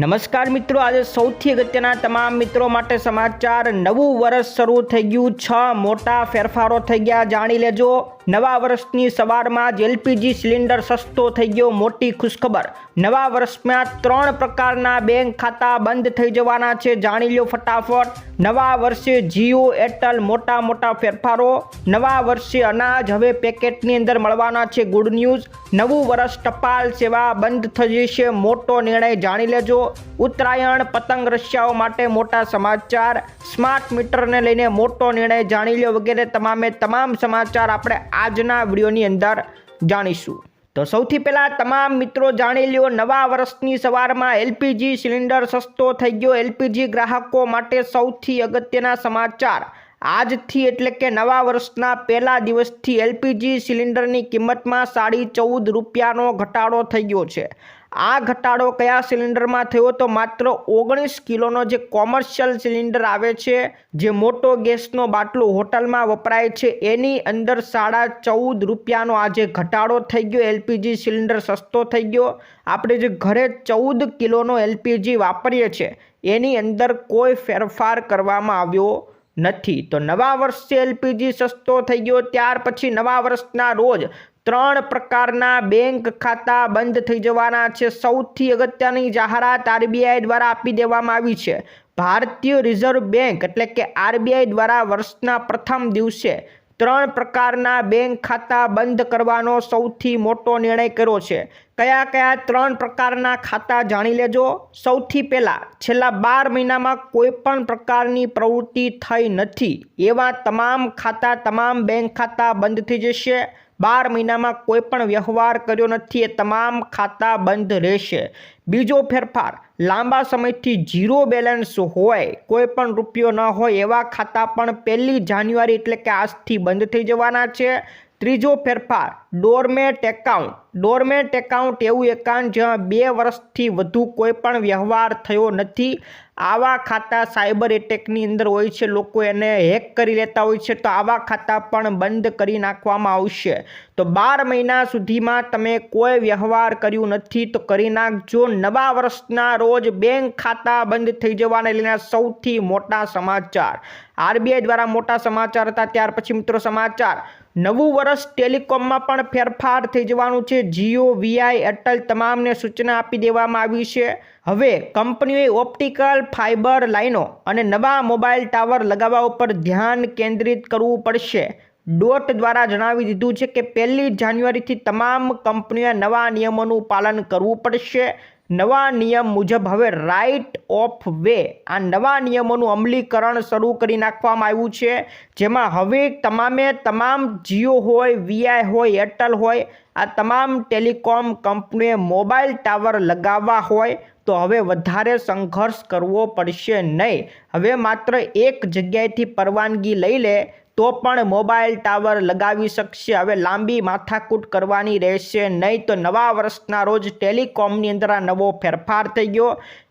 નમસ્કાર મિત્રો, આજે સૌથી અગત્યના તમામ મિત્રો માટે સમાચાર. નવું વર્ષ શરૂ થઈ ગયું, છ મોટા ફેરફારો થઈ ગયા, જાણી લેજો. નવા વર્ષની સવારમાં જ એલપીજી સિલિન્ડર સસ્તો થઈ ગયો, મોટી ખુશખબર. નવા વર્ષમાં ત્રણ પ્રકારના બેંક ખાતા બંધ થઈ જવાના છે, જાણી લો ફટાફટ. નવા વર્ષે જીઓ, એરટેલ, મોટા મોટા ફેરફારો. નવા વર્ષે અનાજ હવે પેકેટની અંદર મળવાના છે, ગુડ ન્યૂઝ. નવું વર્ષ ટપાલ સેવા બંધ થઈ જશે, મોટો નિર્ણય જાણી લેજો. ઉત્તરાયણ, પતંગ રશિયાઓ માટે મોટા સમાચાર. સ્માર્ટ મીટરને લઈને મોટો નિર્ણય જાણી લો વગેરે. તમામે તમામ સમાચાર આપણે આજના વિડીયોની અંદર જાણીશું. તો સૌથી પહેલાં તમામ મિત્રો જાણી લ્યો, નવા વર્ષની સવારમાં એલપીજી સિલિન્ડર સસ્તો થઈ ગયો. એલપીજી ગ્રાહકો માટે સૌથી અગત્યના સમાચાર. આજથી એટલે કે નવા વર્ષના પહેલા દિવસથી એલપીજી સિલિન્ડરની કિંમતમાં સાડી ચૌદ રૂપિયાનો ઘટાડો થઈ ગયો છે. આ ઘટાડો કયા સિલિન્ડરમાં થયો તો માત્ર ઓગણીસ કિલોનો જે કોમર્શિયલ સિલિન્ડર આવે છે, જે મોટો ગેસનો બાટલો હોટલમાં વપરાય છે, એની અંદર સાડા ચૌદ રૂપિયાનો આજે ઘટાડો થઈ ગયો, એલપીજી સિલિન્ડર સસ્તો થઈ ગયો. આપણે જે ઘરે ચૌદ કિલોનો એલપીજી વાપરીએ છીએ એની અંદર કોઈ ફેરફાર કરવામાં આવ્યો નથી. તો નવા વર્ષે એલપીજી સસ્તો થઈ ગયો, ત્યાર પછી નવા વર્ષના રોજ ત્રણ પ્રકારના બેંક ખાતા બંધ થઈ જવાના છે. સૌથી અગત્યની જાહેરાત આરબીઆઈ દ્વારા આપી દેવામાં આવી છે. ભારતીય રિઝર્વ બેંક એટલે કે આરબીઆઈ દ્વારા વર્ષના પ્રથમ દિવસે ત્રણ પ્રકારના બેંક ખાતા બંધ કરવાનો સૌથી મોટો નિર્ણય કર્યો છે. કયા કયા ત્રણ પ્રકારના ખાતા જાણી લેજો. સૌથી પહેલાં, છેલ્લા બાર મહિનામાં કોઈ પણ પ્રકારની પ્રવૃત્તિ થઈ નથી. એવા તમામ ખાતા, તમામ બેંક ખાતા બંધ થઈ જશે. બાર મહિનામાં કોઈ પણ વ્યવહાર કર્યો નથી, એ તમામ ખાતા બંધ રહેશે. બીજો ફેરફાર, લાંબા સમયથી ઝીરો બેલેન્સ હોય કોઈ પણ રૂપિયો ન હોય, એવા ખાતા પણ પહેલી જાન્યુઆરી એટલે કે આજથી બંધ થઈ જવાના છે. ત્રીજો ફેરફાર, ડોરમેટ એકાઉન્ટ. ડોરમેટ એકાઉન્ટ એવું એકાઉન્ટ જ્યાં બે વર્ષથી વધુ કોઈ પણ વ્યવહાર થયો નથી. આવા ખાતા સાયબર એટેકની અંદર હોય છે, લોકો એને હેક કરી લેતા હોય છે, તો આવા ખાતા પણ બંધ કરી નાખવામાં આવશે. તો બાર મહિના સુધીમાં તમે કોઈ વ્યવહાર કર્યું નથી, તો કરી નાખજો. નવા વર્ષના રોજ બેંક ખાતા બંધ થઈ જવાને લઈને સૌથી મોટા સમાચાર. આરબીઆઈ દ્વારા મોટા સમાચાર હતા, ત્યાર પછી મિત્રો સમાચાર. નવું વર્ષ ટેલિકોમમાં પણ ફેરફાર થઈ જવાનું છે. જીઓ, વીઆઈ, એરટેલ તમામને સૂચના આપી દેવામાં આવી છે. હવે કંપનીઓએ ઓપ્ટિકલ ફાઇબર લાઇનો અને નવા મોબાઈલ ટાવર લગાવવા ઉપર ધ્યાન કેન્દ્રિત કરવું પડશે. ડોટ દ્વારા જણાવી દીધું છે કે પહેલી જાન્યુઆરીથી તમામ કંપનીઓએ નવા નિયમોનું પાલન કરવું પડશે. નવા નિયમ મુજબ હવે રાઇટ ઓફ વે આ નવા નિયમોનું અમલીકરણ શરૂ કરી નાખવામાં આવ્યું છે. જેમાં હવે તમામે તમામ જીઓ હોય વીઆઈ હોય, એરટેલ હોય, આ તમામ ટેલિકોમ કંપનીએ મોબાઈલ ટાવર લગાવવા હોય, તો હવે વધારે સંઘર્ષ કરવો પડશે નહીં. હવે માત્ર એક જગ્યાએથી પરવાનગી લઈ લે તો પણ મોબાઈલ ટાવર લગાવી શકશે. હવે લાંબી માથાકૂટ કરવાની રહેશે નહીં તો નવા વર્ષના રોજ ટેલિકોમની અંદર આ નવો ફેરફાર થઈ ગયો.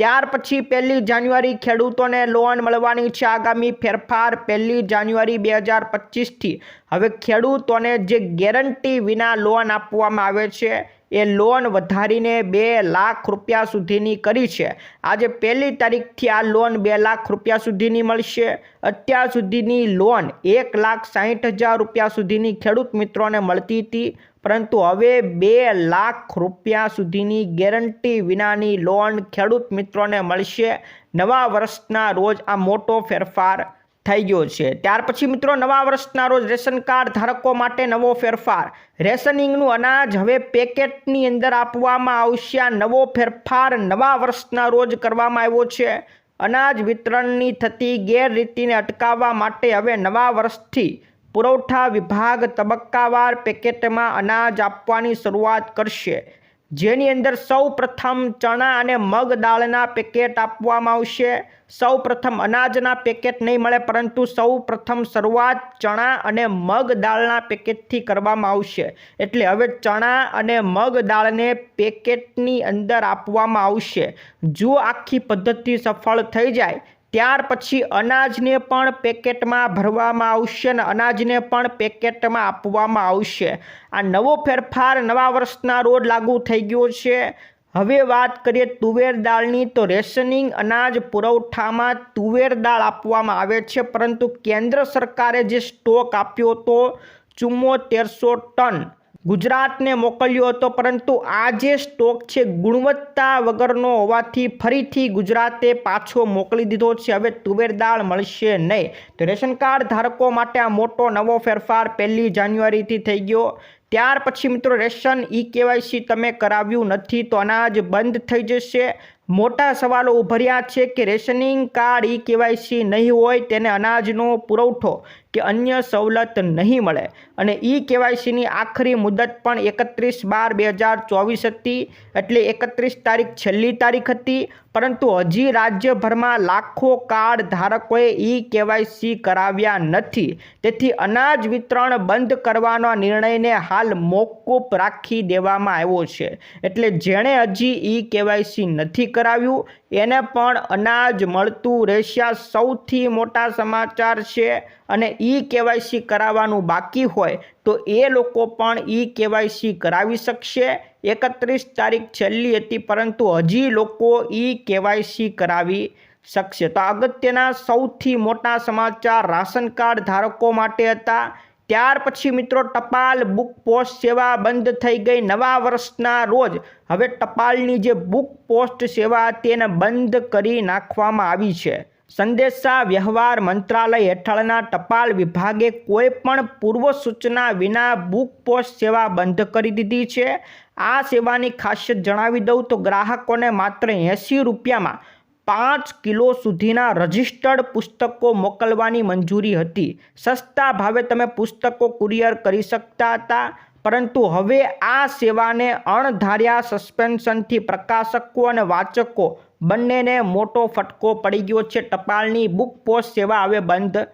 ત્યાર પછી પહેલી જાન્યુઆરી ખેડૂતોને લોન મળવાની છે. આગામી ફેરફાર પહેલી જાન્યુઆરી બે હજાર પચીસથી. હવે ખેડૂતોને જે ગેરંટી વિના લોન આપવામાં આવે છે એ લોન વધારીને બે લાખ રૂપિયા સુધીની કરી છે. આજે પહેલી તારીખથી આ લોન બે લાખ રૂપિયા સુધીની મળશે. અત્યાર સુધીની લોન એક લાખ સાહીઠ હજાર રૂપિયા સુધીની ખેડૂત મિત્રોને મળતી હતી. પરંતુ હવે બે લાખ રૂપિયા સુધીની ગેરંટી વિનાની લોન ખેડૂત મિત્રોને મળશે. નવા વર્ષના રોજ આ મોટો ફેરફાર થઈ ગયો છે. ત્યાર પછી મિત્રો નવા વર્ષના રોજ રેશન કાર્ડ ધારકો માટે નવો ફેરફાર. રેશનિંગનું અનાજ હવે પેકેટની અંદર આપવામાં આવશે. આ નવો ફેરફાર નવા વર્ષના રોજ કરવામાં આવ્યો છે. અનાજ વિતરણની થતી ગેરરીતિને અટકાવવા માટે હવે નવા વર્ષથી પુરવઠા વિભાગ તબક્કાવાર પેકેટમાં અનાજ આપવાની શરૂઆત કરશે. જેની અંદર સૌ પ્રથમ ચણા અને મગ દાળના પેકેટ આપવામાં આવશે. સૌ પ્રથમ અનાજના પેકેટ નહીં મળે, પરંતુ સૌ પ્રથમ શરૂઆત ચણા અને મગ દાળના પેકેટથી કરવામાં આવશે. એટલે હવે ચણા અને મગ દાળને પેકેટની અંદર આપવામાં આવશે. જો આખી પદ્ધતિ સફળ થઈ જાય. ત્યાર પછી અનાજને પણ પેકેટમાં ભરવામાં આવશે અને અનાજને પણ પેકેટમાં આપવામાં આવશે. આ નવો ફેરફાર નવા વર્ષના રોજ લાગુ થઈ ગયો છે. હવે વાત કરીએ તુવેર દાળની તો રેશનિંગ અનાજ પુરવઠામાં તુવેર દાળ આપવામાં આવે છે, પરંતુ કેન્દ્ર સરકારે જે સ્ટોક આપ્યો હતો ચુમ્મોતેરસો ટન ગુજરાતને મોકલ્યો હતો, પરંતુ આ જે સ્ટોક છે ગુણવત્તા વગરનો હોવાથી ફરીથી ગુજરાતે પાછો મોકલી દીધો છે. હવે તુવેર દાળ મળશે નહીં. તો રેશન કાર્ડ ધારકો માટે આ મોટો નવો ફેરફાર પહેલી જાન્યુઆરીથી થઈ ગયો. ત્યાર પછી મિત્રો રેશન ઈ કેવાયસી તમે કરાવ્યું નથી તો અનાજ બંધ થઈ જશે. મોટા સવાલો ઉભર્યા છે કે રેશનિંગ કાર્ડ ઈ કેવાયસી નહીં હોય તેને અનાજનો પુરવઠો કે અન્ય સવલત નહીં મળે. અને ઈ કેવાયસીની આખરી મુદત પણ એકત્રીસ બાર બે હજાર ચોવીસ હતી. એટલે એકત્રીસ તારીખ છેલ્લી તારીખ હતી. પરંતુ હજી રાજ્યભરમાં લાખો કાર્ડ ધારકોએ ઈ કેવાયસી કરાવ્યા નથી. તેથી અનાજ વિતરણ બંધ કરવાના નિર્ણયને હાલ મોકૂફ રાખી દેવામાં આવ્યો છે. એટલે જેણે હજી ઈ કેવાયસી નથી કરાવ્યું એને પણ અનાજ મળતું રહેશે સૌથી મોટા સમાચાર છે અને ઈ કેવાયસી કરાવવાનું બાકી હોય તો એ લોકો પણ ઈ કેવાયસી કરાવી શકશે. એકત્રીસ તારીખ છેલ્લી હતી પરંતુ હજી લોકો ઈ કેવાયસી કરાવી શકશે. તો અગત્યના સૌથી મોટા સમાચાર રાશન કાર્ડ ધારકો માટે હતા. ત્યાર પછી મિત્રો ટપાલ બુક પોસ્ટ સેવા બંધ થઈ ગઈ નવા વર્ષના રોજ. હવે ટપાલની જે બુક પોસ્ટ સેવા તેને બંધ કરી નાખવામાં આવી છે. સંદેશા વ્યવહાર મંત્રાલય હેઠળના ટપાલ વિભાગે કોઈ પણ પૂર્વ સૂચના વિના બુક પોસ્ટ સેવા બંધ કરી દીધી છે. આ સેવાની ખાસિયત જણાવી દઉં તો ગ્રાહકોને માત્ર એંસી રૂપિયામાં પાંચ કિલો સુધીના રજિસ્ટર્ડ પુસ્તકો મોકલવાની મંજૂરી હતી. સસ્તા ભાવે તમે પુસ્તકો કુરિયર કરી શકતા હતા, પરંતુ હવે આ સેવાને અણધાર્યા સસ્પેન્શનથી પ્રકાશકો અને વાચકો બંનેને મોટો ફટકો પડી ગયો છે. ટપાલની બુક પોસ્ટ સેવા હવે બંધ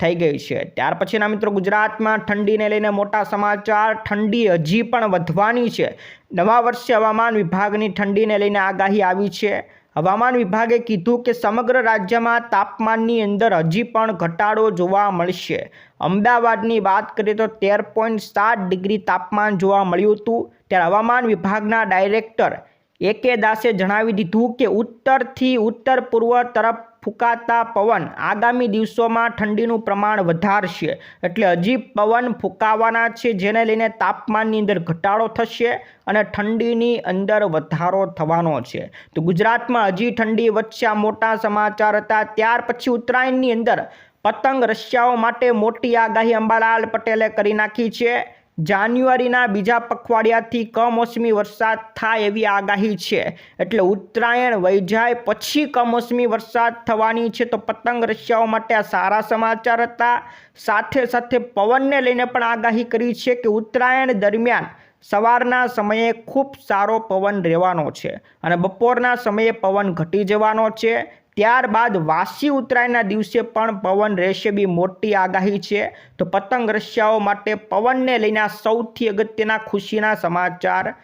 થઈ ગઈ છે. ત્યાર પછીના મિત્રો, ગુજરાતમાં ઠંડીને લઈને મોટા સમાચાર, ઠંડી હજી પણ વધવાની છે. નવા વર્ષે હવામાન વિભાગની ઠંડીને લઈને આગાહી આવી છે. હવામાન વિભાગે કીધું કે સમગ્ર રાજ્યમાં તાપમાનની અંદર હજી પણ ઘટાડો જોવા મળશે. અમદાવાદની વાત કરીએ તો તેર પોઈન્ટ સાત ડિગ્રી તાપમાન જોવા મળ્યું હતું. ત્યારે હવામાન વિભાગના ડાયરેક્ટર એ કે દાસે જણાવી દીધું કે ઉત્તરથી ઉત્તર પૂર્વ તરફ ફૂંકાતા પવન આગામી દિવસોમાં ઠંડીનું પ્રમાણ વધારશે. એટલે હજી પવન ફૂંકાવાના છે, જેને લઈને તાપમાનની અંદર ઘટાડો થશે અને ઠંડીની અંદર વધારો થવાનો છે. તો ગુજરાતમાં હજી ઠંડી વચ્ચે મોટા સમાચાર હતા. ત્યાર પછી ઉત્તરાયણની અંદર પતંગ રશિયાઓ માટે મોટી આગાહી અંબાલાલ પટેલે કરી નાખી છે. જાન્યુઆરીના બીજા પખવાડિયાથી કમોસમી વરસાદ થાય એવી આગાહી છે. એટલે ઉત્તરાયણ, વૈજાય જાય પછી કમોસમી વરસાદ થવાની છે તો પતંગ રશિયાઓ માટે આ સારા સમાચાર હતા. સાથે સાથે પવનને લઈને પણ આગાહી કરી છે કે ઉત્તરાયણ દરમિયાન સવારના સમયે ખૂબ સારો પવન રહેવાનો છે અને બપોરના સમયે પવન ઘટી જવાનો છે. ત્યારબાદ વાસી ઉત્તરાયણના દિવસે પણ પવન રહેશે બી મોટી આગાહી છે. તો પતંગ રશિયાઓ માટે પવનને લઈને સૌથી અગત્યના ખુશીના સમાચાર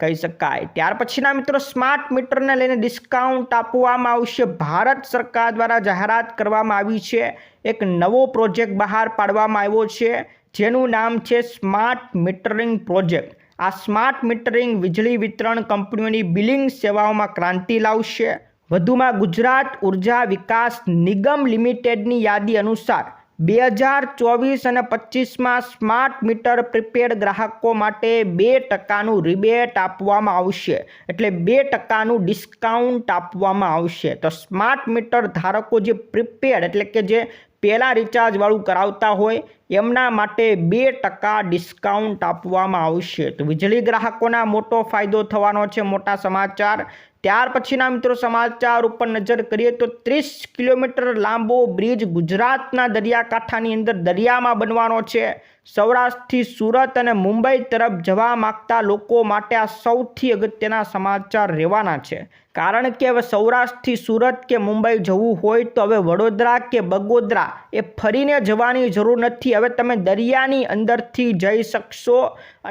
કહી શકાય. ત્યાર પછીના મિત્રો સ્માર્ટ મીટરને લઈને ડિસ્કાઉન્ટ આપવામાં આવશે. ભારત સરકાર દ્વારા જાહેરાત કરવામાં આવી છે. એક નવો પ્રોજેક્ટ બહાર પાડવામાં આવ્યો છે. જેનું નામ છે સ્માર્ટ મીટરિંગ પ્રોજેક્ટ. આ સ્માર્ટ મીટરિંગ વીજળી વિતરણ કંપનીઓની બિલિંગ સેવાઓમાં ક્રાંતિ લાવશે. વધુમાં ગુજરાત ઊર્જા વિકાસ નિગમ લિમિટેડની યાદી અનુસાર બે હજાર ચોવીસ અને પચીસમાં સ્માર્ટ મીટર પ્રીપેડ ગ્રાહકો માટે બે ટકાનું રિબેટ આપવામાં આવશે. એટલે બે ટકાનું ડિસ્કાઉન્ટ આપવામાં આવશે. તો સ્માર્ટ મીટર ધારકો જે પ્રીપેડ એટલે કે જે પહેલાં રિચાર્જવાળું કરાવતા હોય, એમના માટે બે ટકા ડિસ્કાઉન્ટ આપવામાં આવશે. તો વીજળી ગ્રાહકોના મોટો ફાયદો થવાનો છે મોટા સમાચાર. ત્યાર પછીના મિત્રો સમાચાર ઉપર નજર કરીએ તો ત્રીસ કિલોમીટર લાંબો બ્રિજ ગુજરાતના દરિયાકાંઠાની અંદર દરિયામાં બનવાનો છે. સૌરાષ્ટ્રથી સુરત અને મુંબઈ તરફ જવા માગતા લોકો માટે આ સૌથી અગત્યના સમાચાર રહેવાના છે. કારણ કે હવે સૌરાષ્ટ્રથી સુરત કે મુંબઈ જવું હોય તો હવે વડોદરા કે બગોદરા એ ફરીને જવાની જરૂર નથી. હવે તમે દરિયાની અંદરથી જઈ શકશો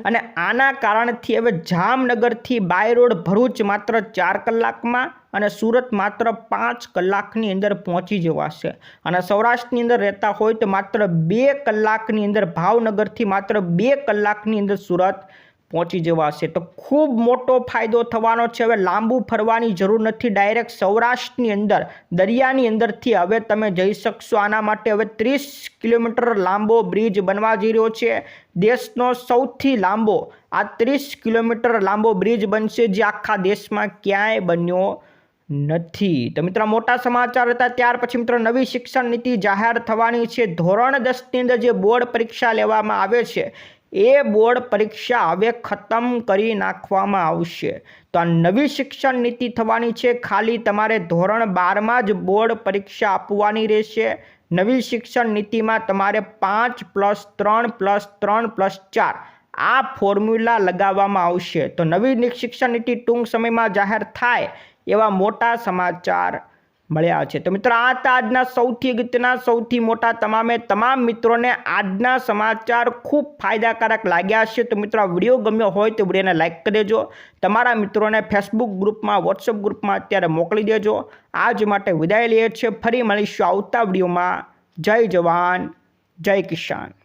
અને આના કારણથી હવે જામનગરથી બાય રોડ ભરૂચ માત્ર ચાર કલાકમાં અને સુરત માત્ર પાંચ કલાકની અંદર પહોંચી જવાશે. અને સૌરાષ્ટ્રની અંદર રહેતા હોય તો માત્ર બે કલાકની અંદર ભાવનગરથી માત્ર બે કલાકની અંદર સુરત પહોંચી જવાશે. તો ખૂબ મોટો ફાયદો થવાનો છે. હવે લાંબુ ફરવાની જરૂર નથી. ડાયરેક્ટ સૌરાષ્ટ્રની અંદર, દરિયાની અંદરથી હવે તમે જઈ શકશો. આના માટે હવે ત્રીસ કિલોમીટર લાંબો બ્રિજ બનવા જઈ રહ્યો છે. દેશનો સૌથી લાંબો, આ ત્રીસ કિલોમીટર લાંબો બ્રિજ બનશે જે આખા દેશમાં ક્યાંય બન્યો નથી. તો મિત્રો, મોટા સમાચાર હતા. ત્યાર પછી મિત્રો, નવી શિક્ષણ નીતિ જાહેર થવાની છે. ધોરણ દસની અંદર જે બોર્ડ પરીક્ષા લેવામાં આવે છે, એ બોર્ડ પરીક્ષા હવે ખતમ કરી નાખવામાં આવશે. તો આ નવી શિક્ષણ નીતિ થવાની છે. ખાલી તમારે ધોરણ બારમાં જ બોર્ડ પરીક્ષા આપવાની રહેશે. નવી શિક્ષણ નીતિમાં તમારે પાંચ પ્લસ ત્રણ પ્લસ ત્રણ પ્લસ ચાર આ ફોર્મ્યુલા લગાવવામાં આવશે. તો નવી શિક્ષણ નીતિ ટૂંક સમયમાં જાહેર થાય. એવા મોટા સમાચાર મળ્યા છે. તો મિત્રો, આ હતા આજના સૌથી અગત્યના, સૌથી મોટા તમામે તમામ મિત્રોને આજના સમાચાર ખૂબ ફાયદાકારક લાગ્યા છે. તો મિત્રો વીડિયો ગમ્યો હોય તો વિડીયોને લાઇક કરી દેજો. તમારા મિત્રોને ફેસબુક ગ્રુપમાં વોટ્સઅપ ગ્રુપમાં અત્યારે મોકલી દેજો. આજ માટે વિદાય લઈએ છીએ. ફરી મળીશું આવતા વિડીયોમાં. જય જવાન, જય કિસાન.